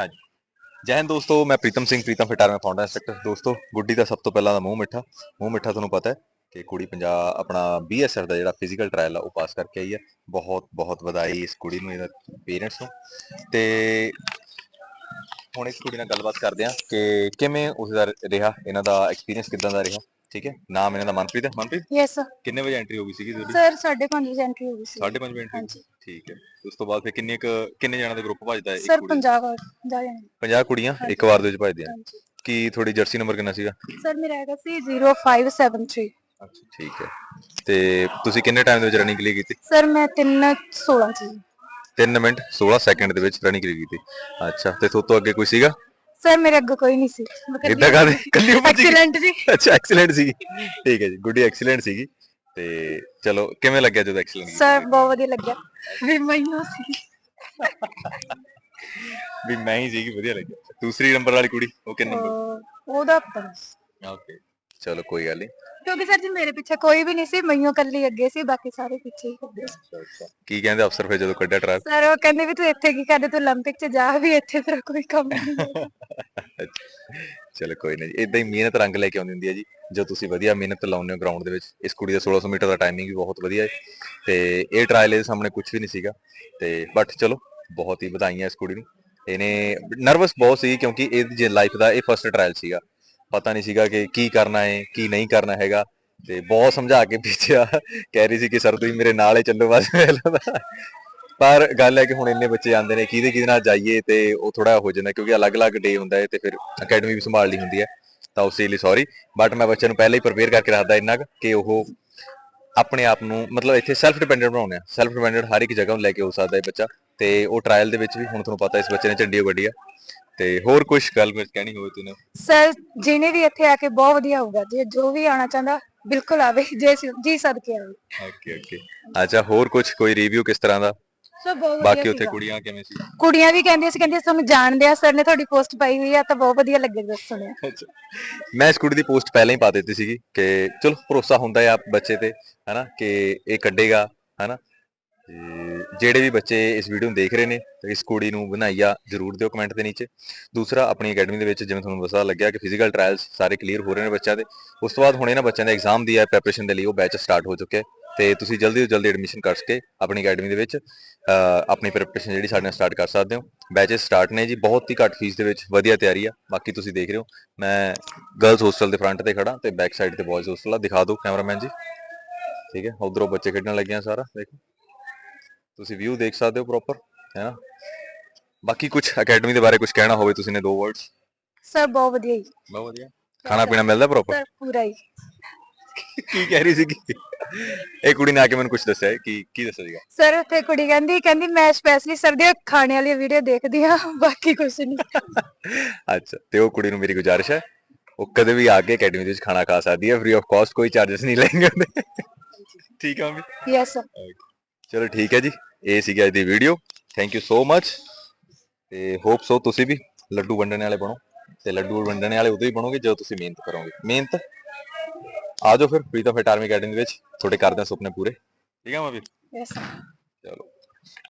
ਹਾਂਜੀ। ਜੈ ਹਿੰਦ ਦੋਸਤੋ, ਮੈਂ ਪ੍ਰੀਤਮ ਸਿੰਘ, ਪ੍ਰੀਤਮ ਫਿਟਾਰ, ਮੈਂ ਫਾਊਂਡਰ ਇੰਸਟ੍ਰਕਟਰ ਦੋਸਤੋ, ਗੁੱਡੀ ਦਾ ਸਭ ਤੋਂ ਪਹਿਲਾਂ ਦਾ ਮੂੰਹ ਮਿੱਠਾ। ਮੂੰਹ ਮਿੱਠਾ ਤੁਹਾਨੂੰ ਪਤਾ ਹੈ ਕਿ ਕੁੜੀ ਪੰਜਾਬ, ਆਪਣਾ ਬੀਐਸਐਫ ਦਾ ਜਿਹੜਾ ਫਿਜ਼ੀਕਲ ਟ੍ਰਾਇਲ ਆ, ਉਹ ਪਾਸ ਕਰਕੇ ਆਈ ਹੈ। ਬਹੁਤ ਬਹੁਤ ਵਧਾਈ ਇਸ ਕੁੜੀ ਨੂੰ, ਇਹਦੇ ਪੇਰੈਂਟਸ ਨੂੰ। ਤੇ ਹੁਣ ਇਸ ਕੁੜੀ ਨਾਲ ਗੱਲਬਾਤ ਕਰਦੇ ਆ ਕਿ ਕਿਵੇਂ ਉਸ ਦਾ ਰਿਹਾ, ਇਹਨਾਂ ਦਾ ਐਕਸਪੀਰੀਅੰਸ ਕਿਦਾਂ ਦਾ ਰਿਹਾ। ਠੀਕ ਹੈ? ਨਾਮ ਇਹਨਾਂ ਦਾ ਮਨਪ੍ਰੀਤ ਹੈ? ਮਨਪ੍ਰੀਤ? ਯੈਸ ਸਰ ਕਿੰਨੇ ਵਜੇ ਐਂਟਰੀ ਹੋ ਗਈ ਸੀਗੀ ਤੁਹਾਡੀ? ਸਰ 5:30 ਵਜੇ ਐਂਟਰੀ ਹੋ ਗਈ ਸੀ 5:30 ਵਜੇ ਐਂਟਰੀ ਹਾਂਜੀ। ਠੀਕ ਹੈ। ਉਸ ਤੋਂ ਬਾਅਦ ਫਿਰ ਕਿੰਨੇ ਕੁ ਕਿੰਨੇ ਜਣਾਂ ਦਾ ਗਰੁੱਪ ਭਜਦਾ ਹੈ? ਸਰ ਕੁੜੀ। ਪੰਜਾਬ ਆ ਜਾ ਜਾਣਾ 50 ਕੁੜੀਆਂ। ਇੱਕ ਵਾਰ ਦੇ ਵਿੱਚ ਭਜਦੀਆਂ। ਹਾਂਜੀ। ਕੀ ਥੋੜੀ ਜਰਸੀ ਨੰਬਰ ਕਿੰਨਾ ਸੀਗਾ? ਸਰ ਮੇਰਾ ਹੈਗਾ ਸੀ 0573 ਅੱਛਾ ਠੀਕ ਹੈ। ਤੇ ਤੁਸੀਂ ਕਿੰਨੇ ਟਾਈਮ ਦੇ ਵਿੱਚ ਰਨਿੰਗ ਲਈ ਕੀਤੀ? ਸਰ ਮੈਂ 316 ਸੀ। 3 ਮਿੰਟ 16 ਸੈਕਿੰਡ ਦੇ ਵਿੱਚ ਰਨਿੰਗ ਲਈ ਕੀਤੀ। ਅੱਛਾ ਤੇ ਤੁਹਾਡੇ ਤੋਂ ਅੱਗੇ ਕੋਈ ਸੀਗਾ? ਸਰ ਮੇਰੇ ਅੱਗੇ ਕੋਈ ਨਹੀਂ ਸੀ। ਇਦਾਂ ਕਾਦੇ ਕੱਲੀ ਉਮਰ ਸੀ ਐਕਸੀਲੈਂਟ ਜੀ ਅੱਛਾ ਐਕਸੀਲੈਂਟ ਸੀ ਠੀਕ ਹੈ ਜੀ ਗੁੱਡੀ ਐਕਸੀਲੈਂਟ ਸੀਗੀ। ਤੇ ਚਲੋ ਕਿਵੇਂ ਲੱਗਿਆ ਜਦੋਂ ਐਕਸੀਲੈਂਟ ਸਰ ਬਹੁਤ ਵਧੀਆ ਲੱਗਿਆ। ਵੀ ਮੈਨੂੰ ਸੀ ਵੀ ਮੈਂ ਹੀ ਸੀਗੀ ਵਧੀਆ ਲੱਗਿਆ। ਦੂਸਰੀ ਨੰਬਰ ਵਾਲੀ ਕੁੜੀ ਉਹ ਕਿੰਨੇ ਨੰਬਰ ਅਹ ਉਹਦਾ ਪਤਾ ਓਕੇ ਚਲੋ ਕੋਈ ਗੱਲ ਨਹੀਂ ਕਿਉਂਕਿ ਸਰ ਜੀ ਮੇਰੇ ਪਿੱਛੇ ਕੋਈ ਵੀ ਨਹੀਂ ਸੀ ਮੈਨੂੰ ਕੱਲੀ ਅੱਗੇ ਸੀ ਬਾਕੀ ਸਾਰੇ ਪਿੱਛੇ ਹੀ ਕਰਦੇ ਸੀ ਅੱਛਾ ਅੱਛਾ ਕੀ ਕਹਿੰਦੇ ਅਫਸਰ ਫਿਰ ਜਦੋਂ ਕੱਢਿਆ ਟਰਾਇਲ ਸਰ ਉਹ ਕਹਿੰਦੇ ਵੀ ਤੂੰ ਇੱਥੇ ਕੀ ਕਰਦੇ ਤੂੰ 올림픽 ਚ ਜਾ ਵੀ ਇੱਥੇ ਤੇਰਾ ਕੋਈ ਕੰਮ ਨਹੀਂ ਹੈਗਾ। ਚਲੋ ਕੋਈ ਨਹੀਂ ਇਦਾਂ ਹੀ ਮਿਹਨਤ ਰੰਗ ਲੈ ਕੇ ਆਉਂਦੀ ਹੁੰਦੀ ਹੈ ਜੀ ਜੋ ਤੁਸੀਂ ਵਧੀਆ ਮਿਹਨਤ ਲਾਉਂਦੇ ਹੋ ਗਰਾਊਂਡ ਦੇ ਵਿੱਚ ਇਸ ਕੁੜੀ ਦਾ 1600 ਮੀਟਰ ਦਾ ਟਾਈਮਿੰਗ ਵੀ ਬਹੁਤ ਵਧੀਆ ਹੈ ਤੇ ਇਹ ਟਰਾਇਲ ਇਹਦੇ ਸਾਹਮਣੇ ਕੁਝ ਵੀ ਨਹੀਂ ਸੀਗਾ ਤੇ ਬਟ ਚਲੋ ਬਹੁਤ ਹੀ ਵਧਾਈਆਂ ਇਸ ਕੁੜੀ ਨੂੰ ਇਹਨੇ ਨਰਵਸ ਬਹੁਤ ਸੀ ਕਿਉਂਕਿ ਇਹ ਜੇ ਲਾਈਫ ਦਾ ਇਹ ਫਰਸਟ ਟਰਾਇਲ ਸੀਗਾ ਪਤਾ ਨਹੀਂ ਸੀਗਾ ਕਿ ਕੀ ਕਰਨਾ ਹੈ ਕੀ ਨਹੀਂ ਕਰਨਾ ਹੈਗਾ। ਤੇ ਬਹੁਤ ਸਮਝਾ ਕੇ ਭੇਜਿਆ। ਕਹਿ ਰਹੀ ਸੀ ਕਿ ਸਰ ਤੁਸੀਂ ਮੇਰੇ ਨਾਲ ਹੀ ਚੱਲੋ ਬਸ ਪਰ ਗੱਲ ਹੈ ਕਿ ਹੁਣ ਇੰਨੇ ਬੱਚੇ ਆਉਂਦੇ ਨੇ, ਕਿਹਦੇ ਕਿਹਦੇ ਨਾਲ ਜਾਈਏ ਤੇ ਉਹ ਥੋੜਾ ਹੋ ਜਾਂਦਾ ਕਿਉਂਕਿ ਅਲੱਗ-ਅਲੱਗ ਡੇ ਹੁੰਦਾ ਹੈ ਤੇ ਫਿਰ ਅਕੈਡਮੀ ਵੀ ਸੰਭਾਲਣੀ ਹੁੰਦੀ ਹੈ ਤਾਂ ਉਸੇ ਲਈ ਸੌਰੀ ਬਟ ਮੈਂ ਬੱਚਿਆਂ ਨੂੰ ਪਹਿਲਾਂ ਹੀ ਪ੍ਰਪੇਅਰ ਕਰਕੇ ਰੱਖਦਾ ਇੰਨਾ ਕੁ ਕਿ ਉਹ ਆਪਣੇ ਆਪ ਨੂੰ ਮਤਲਬ ਇੱਥੇ ਸੈਲਫ ਡਿਪੈਂਡੈਂਟ ਬਣਾਉਣੇ ਆ। ਸੈਲਫ ਡਿਪੈਂਡੈਂਟ ਹਰ ਇੱਕ ਜਗ੍ਹਾ ਨੂੰ ਲੈ ਕੇ ਹੋ ਸਕਦਾ ਹੈ ਬੱਚਾ। ਤੇ ਉਹ ਟ੍ਰਾਇਲ ਦੇ ਵਿੱਚ ਵੀ ਹੁਣ ਤੁਹਾਨੂੰ ਪਤਾ ਇਸ ਬੱਚੇ ਨੇ ਝੰਡੀ ਗੱਡੀ ਆ। ਤੇ ਹੋਰ ਕੁਝ ਗੱਲ ਵਿੱਚ ਕਹਿਣੀ ਹੋਵੇ ਤੂੰ ਸਰ ਜਿਹਨੇ ਵੀ ਇੱਥੇ ਆ ਕੇ ਬਹੁਤ ਵਧੀਆ ਹੋਊਗਾ ਜੇ ਜੋ ਵੀ ਆਣਾ ਚਾਹੁੰਦਾ ਬਿਲਕੁਲ ਆਵੇ ਜੇ ਜੀ ਸਦਕੇ ਆਵੇ। ਓਕੇ ਓਕੇ ਅੱਛਾ ਹੋਰ ਕੁਝ ਕੋਈ ਰਿਵਿਊ ਕਿਸ ਤਰ੍ਹਾਂ ਦਾ? ਸੋ ਬਹੁਤ ਵਧੀਆ ਬਾਕੀ ਉੱਥੇ ਸੀਗਾ। ਕੁੜੀਆਂ ਕਿਵੇਂ ਸੀ? ਕੁੜੀਆਂ ਵੀ ਕਹਿੰਦੀਆਂ ਸੀ ਕਹਿੰਦੀਆਂ ਤੁਹਾਨੂੰ ਜਾਣਦੇ ਆ ਸਰ ਨੇ ਤੁਹਾਡੀ ਪੋਸਟ ਪਾਈ ਹੋਈ ਆ ਤਾਂ ਬਹੁਤ ਵਧੀਆ ਜਦ ਸੁਣਿਆ। ਅੱਛਾ। ਮੈਂ ਇਸ ਕੁੜੀ ਦੀ ਪੋਸਟ ਪਹਿਲਾਂ ਹੀ ਪਾ ਦਿੱਤੀ ਸੀਗੀ ਕਿ ਚਲੋ ਭਰੋਸਾ ਹੁੰਦਾ ਹੈ ਆ ਬੱਚੇ ਤੇ ਹਨਾ ਕਿ ਇਹ ਕੱਢੇਗਾ ਹਨਾ। ਤੇ ਜਿਹੜੇ ਵੀ ਬੱਚੇ ਇਸ ਵੀਡੀਓ ਨੂੰ ਦੇਖ ਰਹੇ ਨੇ, ਤੇ ਇਸ ਕੁੜੀ ਨੂੰ ਬਣਾਈਆ ਜਰੂਰ ਦਿਓ ਕਮੈਂਟ ਦੇ ਨੀਚੇ। ਦੂਸਰਾ, ਆਪਣੀ ਅਕੈਡਮੀ ਦੇ ਵਿੱਚ ਜਿਵੇਂ ਤੁਹਾਨੂੰ ਪਤਾ ਲੱਗਿਆ ਕਿ ਫਿਜ਼ੀਕਲ ਟ੍ਰਾਇਲਸ ਸਾਰੇ ਕਲੀਅਰ ਹੋ ਰਹੇ ਨੇ ਬੱਚਿਆਂ ਦੇ। ਉਸ ਤੋਂ ਬਾਅਦ ਹੁਣ ਇਹਨਾਂ ਬੱਚਿਆਂ ਦੇ ਐਗਜ਼ਾਮ ਦੀ ਹੈ ਪ੍ਰੈਪਰੇਸ਼ਨ ਦੇ ਲਈ ਉਹ ਬੈਚ ਸਟਾਰਟ ਹੋ ਚੁੱਕਿਆ ਹੈ ਤੇ ਤੁਸੀਂ ਜਲਦੀ ਤੋਂ ਜਲਦੀ ਐਡਮਿਸ਼ਨ ਕਰ ਸਕੇ ਆਪਣੀ ਅਕੈਡਮੀ ਦੇ ਵਿੱਚ ਆਪਣੀ ਪ੍ਰੈਪਰੇਸ਼ਨ ਜਿਹੜੀ ਸਾਡੇ ਨਾਲ ਸਟਾਰਟ ਕਰ ਸਕਦੇ ਹੋ। ਬੈਚਸ ਸਟਾਰਟ ਨੇ ਜੀ, ਬਹੁਤ ਹੀ ਘੱਟ ਫੀਸ ਦੇ ਵਿੱਚ ਵਧੀਆ ਤਿਆਰੀ ਆ। ਬਾਕੀ ਤੁਸੀਂ ਦੇਖ ਰਹੇ ਹੋ, ਮੈਂ ਗਰਲਸ ਹੋਸਟਲ ਦੇ ਫਰੰਟ ਤੇ ਖੜਾ ਤੇ ਬੈਕ ਸਾਈਡ ਤੇ ਬॉयਜ਼ ਹੋਸਟਲ ਆ। ਦਿਖਾ ਦਿਓ ਕੈਮਰਾਮੈਨ ਜੀ। ਠੀਕ ਹੈ, ਉਧਰੋਂ ਬੱਚੇ ਖੇਡਣ ਲੱਗੇ ਲੱਗਿਆ ਸਾਰਾ, ਦੇਖੋ। ਤੁਸੀਂ ਵਿਊ ਦੇਖ ਸਕਦੇ ਹੋ ਪ੍ਰੋਪਰ ਹੈ ਨਾ? ਬਾਕੀ ਕੁਝ ਅਕੈਡਮੀ ਦੇ ਬਾਰੇ ਕੁਝ ਕਹਿਣਾ ਹੋਵੇ ਤੁਸੀਂ ਨੇ ਦੋ ਵਰਡਸ ਸਰ ਬਹੁਤ ਵਧੀਆ ਜੀ। ਬਹੁਤ ਵਧੀਆ। ਖਾਣਾ ਪੀਣਾ ਮਿਲਦਾ ਪ੍ਰੋਪਰ ਸਰ ਪੂਰਾ ਹੀ। ਕੀ ਕਹਿ ਰਹੀ ਸੀ ਇਹ ਕੁੜੀ ਨੇ ਆ ਕੇ ਮੈਨੂੰ ਕੁਝ ਦੱਸਿਆ ਕੀ ਕੀ ਦੱਸਿਆ ਸੀਗਾ? ਸਰ ਉੱਥੇ ਕੁੜੀ ਕਹਿੰਦੀ ਕਹਿੰਦੀ ਮੈਂ ਸਪੈਸ਼ਲੀ ਸਰ ਦੇ ਖਾਣੇ ਵਾਲੀ ਵੀਡੀਓ ਦੇਖਦੀ ਆ ਬਾਕੀ ਕੁਝ ਨਹੀਂ ਅੱਛਾ ਤੇ ਉਹ ਕੁੜੀ ਨੂੰ ਮੇਰੀ ਗੁਜ਼ਾਰਿਸ਼ ਹੈ ਉਹ ਕਦੇ ਵੀ ਆ ਕੇ ਅਕੈਡਮੀ ਦੇ ਵਿੱਚ ਖਾਣਾ ਖਾ ਸਕਦੀ ਹੈ ਫ੍ਰੀ ਆਫ ਕਾਸਟ ਕੋਈ ਚਾਰजेस ਨਹੀਂ ਲੈਣਗੇ ਉਹਦੇ। ਠੀਕ ਆ ਮੰਮੀ? ਯੈਸ ਸਰ ਚਲੋ ਠੀਕ ਹੈ ਜੀ ਇਹ ਸੀਗੀ ਅੱਜ ਦੀ video thank you so much ਤੇ ਹੋਪ ਸੋ ਤੁਸੀਂ ਵੀ ਲੱਡੂ ਵੰਡਣ ਵਾਲੇ ਬਣੋ। ਤੇ ਲੱਡੂ ਵੰਡਣ ਵਾਲੇ ਉਦੋਂ ਹੀ ਬਣੋਗੇ ਜਦੋਂ ਤੁਸੀਂ ਮਿਹਨਤ ਕਰੋਗੇ। ਮਿਹਨਤ? ਆ ਜਾਓ ਫਿਰ ਪ੍ਰੀਤਮ ਫਿਟ ਆਰਮੀ ਅਕੈਡਮੀ ਦੇ ਵਿੱਚ। ਤੁਹਾਡੇ ਕਰਦੇ ਸੁਪਨੇ ਪੂਰੇ। ਠੀਕ ਹੈ ਮਾਵੀ ਯੈਸ ਚਲੋ।